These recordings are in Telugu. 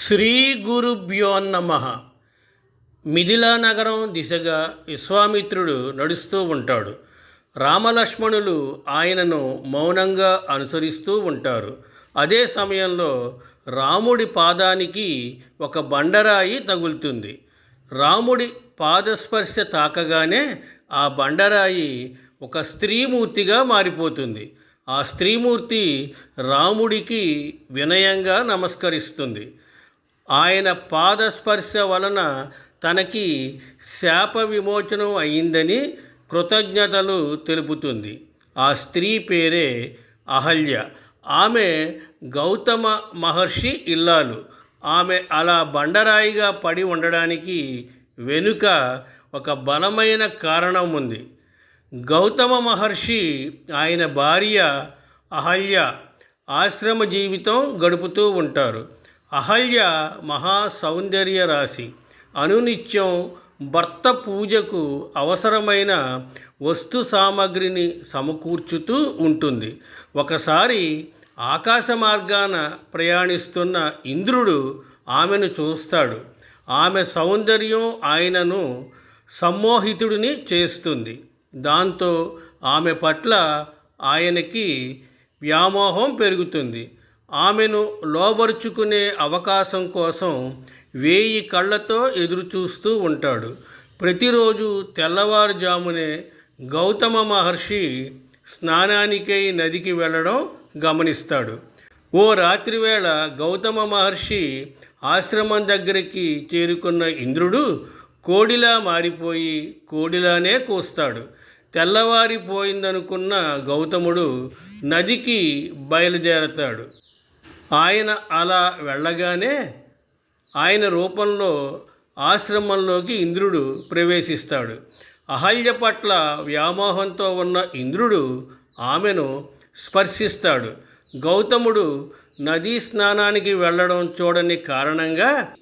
శ్రీ గురుభ్యో నమ. మిథిలా నగరం దిశగా విశ్వామిత్రుడు నడుస్తూ ఉంటాడు. రామలక్ష్మణులు ఆయనను మౌనంగా అనుసరిస్తూ ఉంటారు. అదే సమయంలో రాముడి పాదానికి ఒక బండరాయి తగులుతుంది. రాముడి పాదస్పర్శ తాకగానే ఆ బండరాయి ఒక స్త్రీమూర్తిగా మారిపోతుంది. ఆ స్త్రీమూర్తి రాముడికి వినయంగా నమస్కరిస్తుంది. ఆయన పాదస్పర్శ వలన తనకి శాప విమోచనం అయిందని కృతజ్ఞతలు తెలుపుతుంది. ఆ స్త్రీ పేరే అహల్య. ఆమె గౌతమ మహర్షి ఇల్లాలు. ఆమె అలా బండరాయిగా పడి ఉండడానికి వెనుక ఒక బలమైన కారణం ఉంది. గౌతమ మహర్షి ఆయన భార్య అహల్య ఆశ్రమ జీవితం గడుపుతూ ఉంటారు. అహల్య మహాసౌందర్య రాశి. అనునిత్యం భర్త పూజకు అవసరమైన వస్తు సామాగ్రిని సమకూర్చుతూ ఉంటుంది. ఒకసారి ఆకాశ మార్గాన ప్రయాణిస్తున్న ఇంద్రుడు ఆమెను చూస్తాడు. ఆమె సౌందర్యం ఆయనను సమ్మోహితుడిని చేస్తుంది. దాంతో ఆమె పట్ల ఆయనకి వ్యామోహం పెరుగుతుంది. ఆమెను లోబరుచుకునే అవకాశం కోసం వేయి కళ్ళతో ఎదురుచూస్తూ ఉంటాడు. ప్రతిరోజు తెల్లవారుజామునే గౌతమ మహర్షి స్నానానికై నదికి వెళ్ళడం గమనిస్తాడు. ఓ రాత్రివేళ గౌతమ మహర్షి ఆశ్రమం దగ్గరికి చేరుకున్న ఇంద్రుడు కోడిలా మారిపోయి కోడిలానే కూస్తాడు. తెల్లవారిపోయిందనుకున్న గౌతముడు నదికి బయలుదేరతాడు. ఆయన అలా వెళ్ళగానే ఆయన రూపంలో ఆశ్రమంలోకి ఇంద్రుడు ప్రవేశిస్తాడు. అహల్య పట్ల వ్యామోహంతో ఉన్న ఇంద్రుడు ఆమెను స్పర్శిస్తాడు. గౌతముడు నదీ స్నానానికి వెళ్ళడం చూడని కారణంగా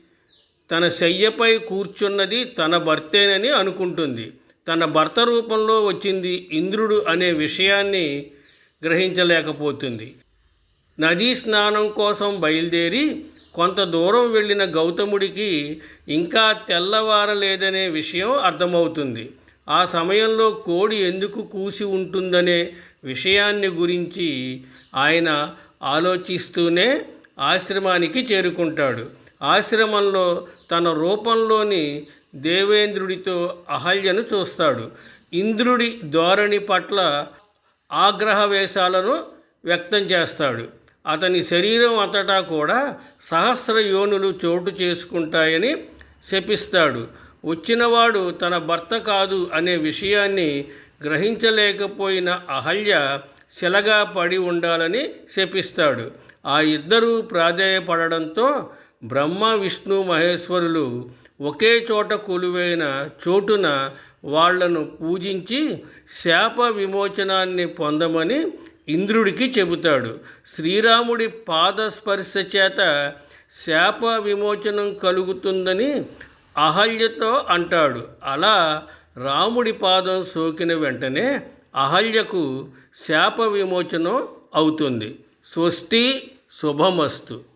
తన శయ్యపై కూర్చున్నది తన భర్తేనని అనుకుంటుంది. తన భర్త రూపంలో వచ్చింది ఇంద్రుడు అనే విషయాన్ని గ్రహించలేకపోతుంది. నదీ స్నానం కోసం బయలుదేరి కొంత దూరం వెళ్ళిన గౌతముడికి ఇంకా తెల్లవారలేదనే విషయం అర్థమవుతుంది. ఆ సమయంలో కోడి ఎందుకు కూసి ఉంటుందనే విషయాన్ని గురించి ఆయన ఆలోచిస్తూనే ఆశ్రమానికి చేరుకుంటాడు. ఆశ్రమంలో తన రూపంలోని దేవేంద్రుడితో అహల్యను చూస్తాడు. ఇంద్రుడి ధోరణి పట్ల ఆగ్రహవేశాలను వ్యక్తం చేస్తాడు. అతని శరీరం అంతటా కూడా సహస్ర యోనులు చోటు చేసుకుంటాయని శపిస్తాడు. వచ్చినవాడు తన భర్త కాదు అనే విషయాన్ని గ్రహించలేకపోయిన అహల్య శిలగా పడి ఉండాలని శపిస్తాడు. ఆ ఇద్దరూ ప్రాధేయపడడంతో బ్రహ్మ విష్ణు మహేశ్వరులు ఒకే చోట కొలువైన చోటున వాళ్ళను పూజించి శాప విమోచనాన్ని పొందమని ఇంద్రుడికి చెబుతాడు. శ్రీరాముడి పాదస్పర్శ చేత శాప విమోచనం కలుగుతుందని అహల్యతో అంటాడు. అలా రాముడి పాదం సోకిన వెంటనే అహల్యకు శాప విమోచనం అవుతుంది. స్వస్తి శుభమస్తు.